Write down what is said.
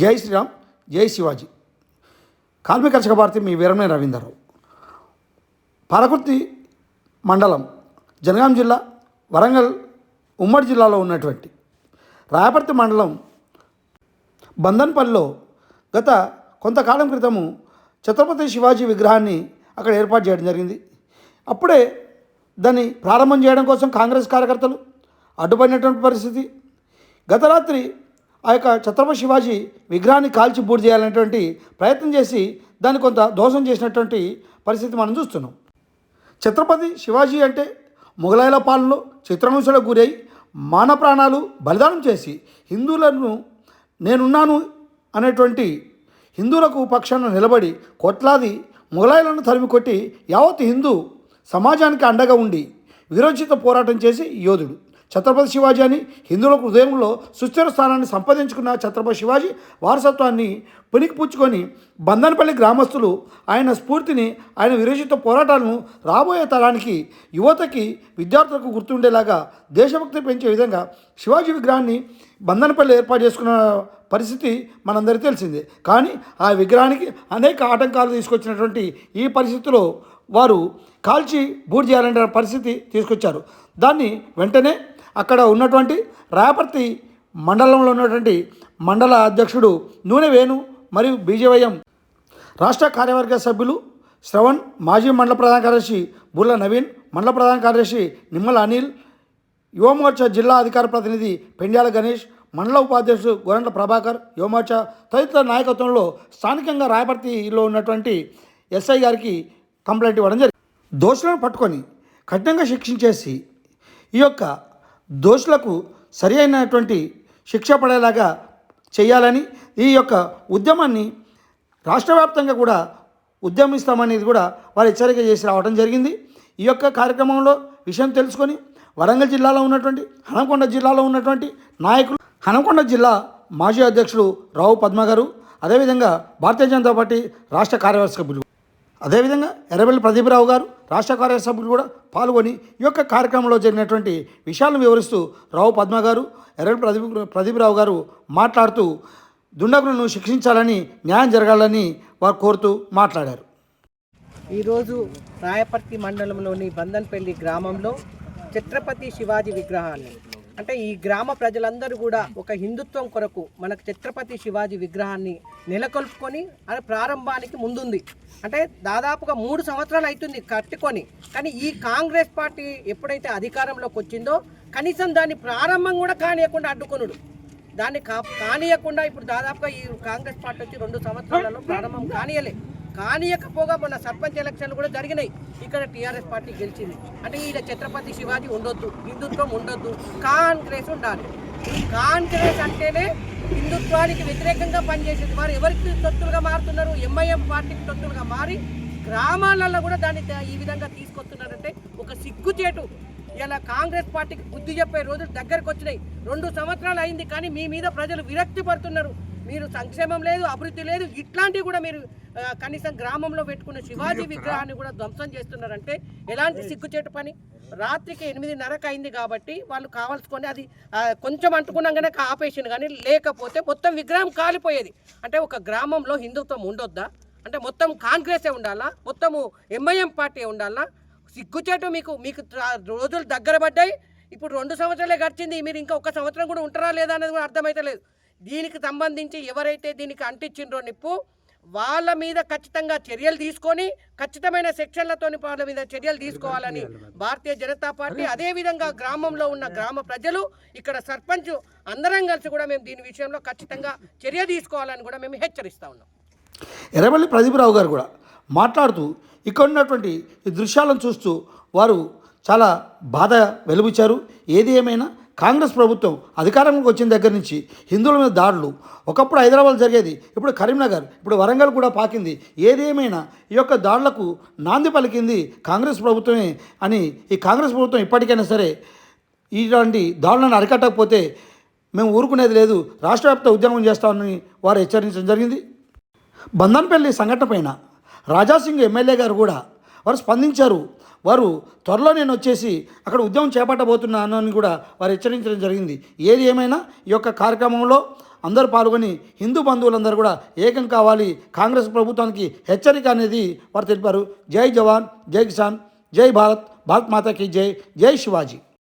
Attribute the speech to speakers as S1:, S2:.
S1: జై శ్రీరామ్ జై శివాజీ. కార్మిక కర్షక భారతి మీ వీరమే రవీంద్రరావు. పాలకుర్తి మండలం జనగాం జిల్లా వరంగల్ ఉమ్మడి జిల్లాలో ఉన్నటువంటి రాయపర్తి మండలం బంధన్పల్లిలో గత కొంతకాలం క్రితము ఛత్రపతి శివాజీ విగ్రహాన్ని అక్కడ ఏర్పాటు చేయడం జరిగింది. అప్పుడే దాన్ని ప్రారంభం చేయడం కోసం కాంగ్రెస్ కార్యకర్తలు అడ్డుపడినటువంటి పరిస్థితి. గత రాత్రి ఆ యొక్క ఛత్రపతి శివాజీ విగ్రహాన్ని కాల్చి బూడి చేయాలనేటువంటి ప్రయత్నం చేసి దాన్ని కొంత దోషం చేసినటువంటి పరిస్థితి మనం చూస్తున్నాం. ఛత్రపతి శివాజీ అంటే మొఘలాయుల పాలనలో చిత్రహింసలకు గురై మాన ప్రాణాలు బలిదానం చేసి హిందువులను నేనున్నాను అనేటువంటి హిందువులకు పక్షాన నిలబడి కొట్లాది మొఘలాయులను తరిమికొట్టి యావత్ హిందూ సమాజానికి అండగా ఉండి విరోచిత పోరాటం చేసి యోధుడు. ఛత్రపతి శివాజీ అని హిందువుల హృదయంలో సుస్థిర స్థానాన్ని సంపాదించుకున్న ఛత్రపతి శివాజీ వారసత్వాన్ని పుణికిపుచ్చుకొని బంధనపల్లి గ్రామస్తులు ఆయన స్ఫూర్తిని ఆయన విరచిత పోరాటాలను రాబోయే తరానికి యువతకి విద్యార్థులకు గుర్తుండేలాగా దేశభక్తి పెంచే విధంగా శివాజీ విగ్రహాన్ని బంధనపల్లి ఏర్పాటు చేసుకున్న పరిస్థితి మనందరికీ తెలిసిందే. కానీ ఆ విగ్రహానికి అనేక ఆటంకాలు తీసుకొచ్చినటువంటి ఈ పరిస్థితిలో వారు కాల్చి బూడి చేయాలనే పరిస్థితి తీసుకొచ్చారు. దాన్ని వెంటనే అక్కడ ఉన్నటువంటి రాయపర్తి మండలంలో ఉన్నటువంటి మండల అధ్యక్షుడు నూనె వేణు మరియు బీజేవైఎం రాష్ట్ర కార్యవర్గ సభ్యులు శ్రవణ్ మాజీ మండల ప్రధాన కార్యదర్శి బుర్ల నవీన్ మండల ప్రధాన కార్యదర్శి నిమ్మల అనిల్ యువమోర్చా జిల్లా అధికార ప్రతినిధి పెండ్యాల గణేష్ మండల ఉపాధ్యక్షుడు గోరంట్ల ప్రభాకర్ యువమోర్చా తదితర నాయకత్వంలో స్థానికంగా రాయపర్తిలో ఉన్నటువంటి ఎస్ఐ గారికి కంప్లైంట్ ఇవ్వడం జరిగింది. దోషులను పట్టుకొని కఠినంగా శిక్షించేసి ఈ యొక్క దోషులకు సరి అయినటువంటి శిక్ష పడేలాగా చేయాలని ఈ యొక్క ఉద్యమాన్ని రాష్ట్ర వ్యాప్తంగా కూడా ఉద్యమిస్తామనేది కూడా వారు హెచ్చరిక చేసి రావడం జరిగింది. ఈ యొక్క కార్యక్రమంలో విషయం తెలుసుకొని వరంగల్ జిల్లాలో ఉన్నటువంటి హనకొండ జిల్లాలో ఉన్నటువంటి నాయకులు హనకొండ జిల్లా మాజీ అధ్యక్షులు రావు పద్మ గారు అదేవిధంగా భారతీయ జనతా పార్టీ రాష్ట్ర కార్యవర్గ అదేవిధంగా ఎర్రబెల్లి ప్రదీపరావు గారు రాష్ట్ర కార్యసభ్యులు కూడా పాల్గొని ఈ యొక్క కార్యక్రమంలో జరిగినటువంటి విషయాలను వివరిస్తూ రావు పద్మ గారు ఎర్రబెల్లి ప్రదీప్ ప్రదీపరావు గారు మాట్లాడుతూ దుండగులను శిక్షించాలని న్యాయం జరగాలని వారు కోరుతూ మాట్లాడారు.
S2: ఈరోజు రాయపర్తి మండలంలోని బంధన్పల్లి గ్రామంలో ఛత్రపతి శివాజీ విగ్రహాన్ని అంటే ఈ గ్రామ ప్రజలందరూ కూడా ఒక హిందుత్వం కొరకు మనకు ఛత్రపతి శివాజీ విగ్రహాన్ని నెలకొల్పుకొని అది ప్రారంభానికి ముందుంది. అంటే దాదాపుగా మూడు సంవత్సరాలు అవుతుంది కట్టుకొని. కానీ ఈ కాంగ్రెస్ పార్టీ ఎప్పుడైతే అధికారంలోకి వచ్చిందో కనీసం దాన్ని ప్రారంభం కూడా కానియకుండా అడ్డుకొనుడు. దాన్ని కా కానీయకుండా ఇప్పుడు దాదాపుగా ఈ కాంగ్రెస్ పార్టీ వచ్చి రెండు సంవత్సరాలలో ప్రారంభం కానీయలే. కానీయకపోగా మొన్న సర్పంచ్ ఎలక్షన్లు కూడా జరిగినాయి. ఇక్కడ టీఆర్ఎస్ పార్టీ గెలిచింది. అంటే ఈయన ఛత్రపతి శివాజీ ఉండొద్దు హిందుత్వం ఉండొద్దు కాంగ్రెస్ ఉండాలి. ఈ కాంగ్రెస్ అంటేనే హిందుత్వానికి వ్యతిరేకంగా పనిచేసేది వారు ఎవరికి తొత్తులుగా మారుతున్నారు? ఎంఐఎం పార్టీకి తొత్తులుగా మారి గ్రామాలలో కూడా దాన్ని ఈ విధంగా తీసుకొస్తున్నారంటే ఒక సిగ్గుచేటు. ఇలా కాంగ్రెస్ పార్టీకి బుద్ధి చెప్పే రోజులు దగ్గరకు వచ్చినాయి. రెండు సంవత్సరాలు అయింది కానీ మీ మీద ప్రజలు విరక్తి పడుతున్నారు. మీరు సంక్షేమం లేదు అభివృద్ధి లేదు ఇట్లాంటివి కూడా మీరు కనీసం గ్రామంలో పెట్టుకున్న శివాజీ విగ్రహాన్ని కూడా ధ్వంసం చేస్తున్నారంటే ఎలాంటి సిగ్గుచేటు పని? రాత్రికి ఎనిమిదిన్నరకు అయింది కాబట్టి వాళ్ళు కావాల్సుకొని అది కొంచెం అంటుకున్నాగానే ఆపేసింది కానీ లేకపోతే మొత్తం విగ్రహం కాలిపోయేది. అంటే ఒక గ్రామంలో హిందుత్వం ఉండొద్దా? అంటే మొత్తం కాంగ్రెసే ఉండాలా? మొత్తము ఎంఐఎం పార్టీ ఉండాలా? సిగ్గుచేటు మీకు మీకు రోజులు దగ్గర పడ్డాయి. ఇప్పుడు రెండు సంవత్సరాలే గడిచింది మీరు ఇంకా ఒక సంవత్సరం కూడా ఉంటారా లేదా అనేది కూడా అర్థమైతే లేదు దీనికి సంబంధించి ఎవరైతే దీనికి అంటించిండ్రో నిప్పు వాళ్ళ మీద ఖచ్చితంగా చర్యలు తీసుకొని ఖచ్చితమైన సెక్షన్లతో వాళ్ళ మీద చర్యలు తీసుకోవాలని భారతీయ జనతా పార్టీ అదే విధంగా గ్రామంలో ఉన్న గ్రామ ప్రజలు ఇక్కడ సర్పంచ్ అందరం కలిసి కూడా మేము దీని విషయంలో ఖచ్చితంగా చర్య తీసుకోవాలని కూడా మేము హెచ్చరిస్తా ఉన్నాం.
S1: ఎర్రబెల్లి ప్రదీపరావు గారు కూడా మాట్లాడుతూ ఇక్కడ ఉన్నటువంటి ఈ దృశ్యాలను చూస్తూ వారు చాలా బాధ వెలుబుచ్చారు. ఏది ఏమైనా కాంగ్రెస్ ప్రభుత్వం అధికారంలోకి వచ్చిన దగ్గర నుంచి హిందువుల మీద దాడులు. ఒకప్పుడు హైదరాబాద్ జరిగేది ఇప్పుడు కరీంనగర్ ఇప్పుడు వరంగల్ కూడా పాకింది. ఏదేమైనా ఈ యొక్క దాడులకు నాంది పలికింది కాంగ్రెస్ ప్రభుత్వమే అని ఈ కాంగ్రెస్ ప్రభుత్వం ఇప్పటికైనా సరే ఇలాంటి దాడులను అరికట్టకపోతే మేము ఊరుకునేది లేదు. రాష్ట్ర వ్యాప్త ఉద్యమం చేస్తామని వారు హెచ్చరించడం జరిగింది. బంధన్పల్లి సంఘటన పైన రాజాసింగ్ ఎమ్మెల్యే గారు కూడా వారు స్పందించారు. వారు త్వరలో నేను వచ్చేసి అక్కడ ఉద్యమం చేపట్టబోతున్నాను అని కూడా వారు హెచ్చరించడం జరిగింది. ఏది ఏమైనా ఈ యొక్క కార్యక్రమంలో అందరూ పాల్గొని హిందూ బంధువులందరూ కూడా ఏకం కావాలి. కాంగ్రెస్ ప్రభుత్వానికి హెచ్చరిక అనేది వారు తెలిపారు. జై జవాన్ జై కిసాన్ జై భారత్ భారత్ మాతాకి జై జై శివాజీ.